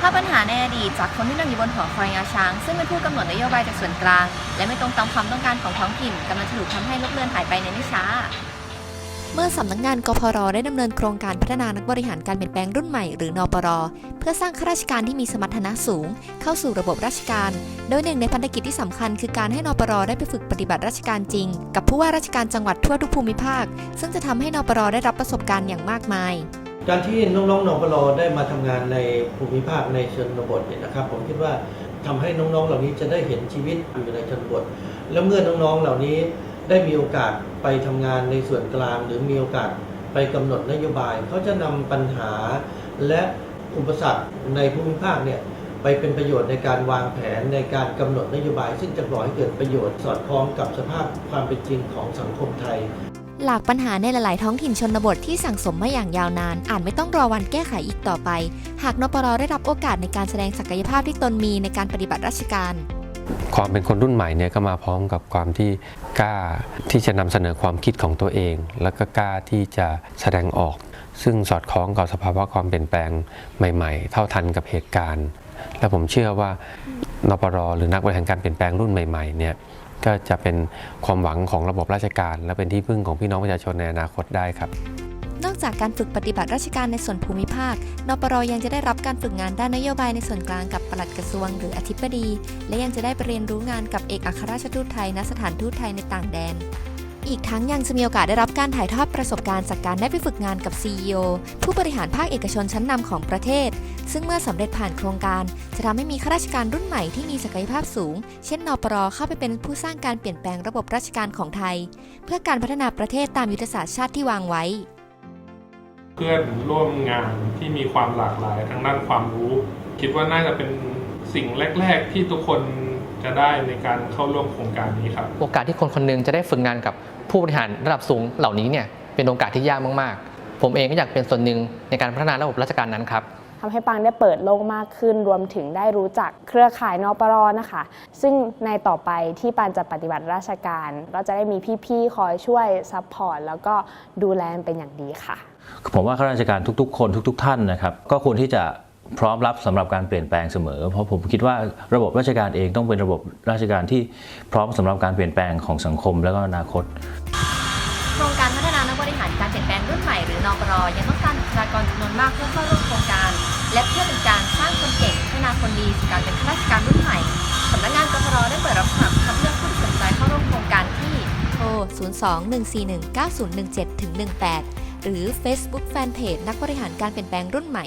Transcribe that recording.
ถ้าปัญหาในอดีตจากคนที่นั่งอยู่บนหอคอยงาช้าง ซึ่งเป็นผู้กำหนดนโยบายจากส่วนกลาง และไม่ตรงตามความต้องการของท้องถิ่นกำลังจะถูกทำให้ลบเลือนหายไปในไม่ช้า เมื่อสำนักงานกพรได้ดำเนินโครงการพัฒนานักบริหารการเปลี่ยนแปลงรุ่นใหม่หรือนปร เพื่อสร้างข้าราชการที่มีสมรรถนะสูง เข้าสู่ระบบราชการ โดยหนึ่งในพันธกิจที่สำคัญคือการให้นปรได้ไปฝึกปฏิบัติราชการจริง กับผู้ว่าราชการจังหวัดทั่วทุกภูมิภาค ซึ่งจะทำให้นปรได้รับประสบการณ์อย่างมากมาย การที่น้องๆนปรได้มาทำงานในภูมิภาคในชนบทเนี่ยนะครับ ผมคิดว่าทำให้น้องๆ เหล่านี้จะได้เห็นชีวิตอยู่ในชนบท แล้วเมื่อน้องๆเหล่านี้ได้มีโอกาสไปทำงานในส่วนกลาง หรือมีโอกาสไปกำหนดนโยบาย เขาจะนำปัญหาและอุปสรรคในภูมิภาคเนี่ยไปเป็นประโยชน์ในการวางแผนในการกำหนดนโยบาย ซึ่งจะก่อให้เกิดประโยชน์สอดคล้องกับสภาพความเป็นจริงของสังคมไทย หลากปัญหาในหลาย ๆ ท้องถิ่นชนบทที่สั่งสมมาอย่างยาวนาน อาจไม่ต้องรอวันแก้ไขอีกต่อไป หากนปรได้รับโอกาสในการแสดงศักยภาพที่ตนมีในการปฏิบัติราชการความเป็นคนรุ่นใหม่เนี่ยก็มาพร้อมกับความที่กล้าที่จะนำเสนอความคิดของตัวเอง แล้วก็กล้าที่จะแสดงออก ซึ่งสอดคล้องกับสภาวะความเปลี่ยนแปลงใหม่ ๆ เท่าทันกับเหตุการณ์ และผมเชื่อว่านปรหรือนักบริหารการเปลี่ยนแปลงรุ่นใหม่ๆเนี่ย ก็จะเป็นความหวังของระบบราชการ และเป็นที่พึ่งของพี่น้องประชาชนในอนาคตได้ครับ นอกจากการฝึกปฏิบัติราชการในส่วนภูมิภาคนปรยังจะได้รับการฝึกงานด้านนโยบายในส่วนกลางกับปลัดกระทรวงหรืออธิบดี และยังจะได้ไปเรียนรู้งานกับเอกอัครราชทูตไทยณสถานทูตไทยในต่างแดน อีกทั้งยังจะมีโอกาสได้รับการถ่ายทอดประสบการณ์จากการได้ไปฝึกงานกับ CEO ผู้บริหารภาคเอกชนชั้นนำของประเทศ ซึ่งเมื่อสำเร็จผ่านโครงการ จะทำให้มีข้าราชการรุ่นใหม่ที่มีศักยภาพสูง เช่นนปรเข้าไปเป็นผู้สร้างการเปลี่ยนแปลงระบบราชการของไทย เพื่อการพัฒนาประเทศตามยุทธศาสตร์ชาติที่วางไว้ เพื่อนร่วมงานที่มีความหลากหลายทางด้านความรู้ คิดว่าน่าจะเป็นสิ่งแรก ๆ ที่ทุกคน จะได้ในการเข้าร่วมโครงการนี้ครับ โอกาสที่คนคนหนึงจะได้ฝึกงานกับผู้บริหารระดับสูงเหล่านี้เนี่ยเป็นโอกาสที่ยากมากๆ ผมเองก็อยากเป็นส่วนหนึ่งในการพัฒนาระบบราชการนั้นครับทำให้ปังได้เปิดโลกมากขึ้น รวมถึงได้รู้จักเครือข่ายนปรนะคะ ซึ่งในต่อไปที่ปันจะปฏิบัติราชการก็จะได้มีพี่ๆ คอยช่วยซัพพอร์ตแล้วก็ดูแลเป็นอย่างดีค่ะผมว่าข้าราชการทุกๆ คนทุก ๆ ท่านนะครับ ก็ควรที่จะ พร้อมรับสำหรับการเปลี่ยนแปลงเสมอ เพราะผมคิดว่าระบบราชการเองต้องเป็นระบบราชการที่พร้อมสำหรับการเปลี่ยนแปลงของสังคมและก็อนาคตโครงการพัฒนานักบริหารการเปลี่ยนแปลงรุ่นใหม่หรือนปรยังต้องการบุคลากรจำนวนมากเพื่อเข้าร่วมโครงการ และเพื่อเป็นการสร้างคนเก่งพัฒนาคนดีสู่การเป็นข้าราชการรุ่นใหม่สำนักงานกพรได้เปิดรับสมัครคัดเลือกผู้สนใจเข้าร่วมโครงการที่โทร 02-141-9017-18 หรือ Facebook Fanpage นักบริหารการเปลี่ยนแปลงรุ่นใหม่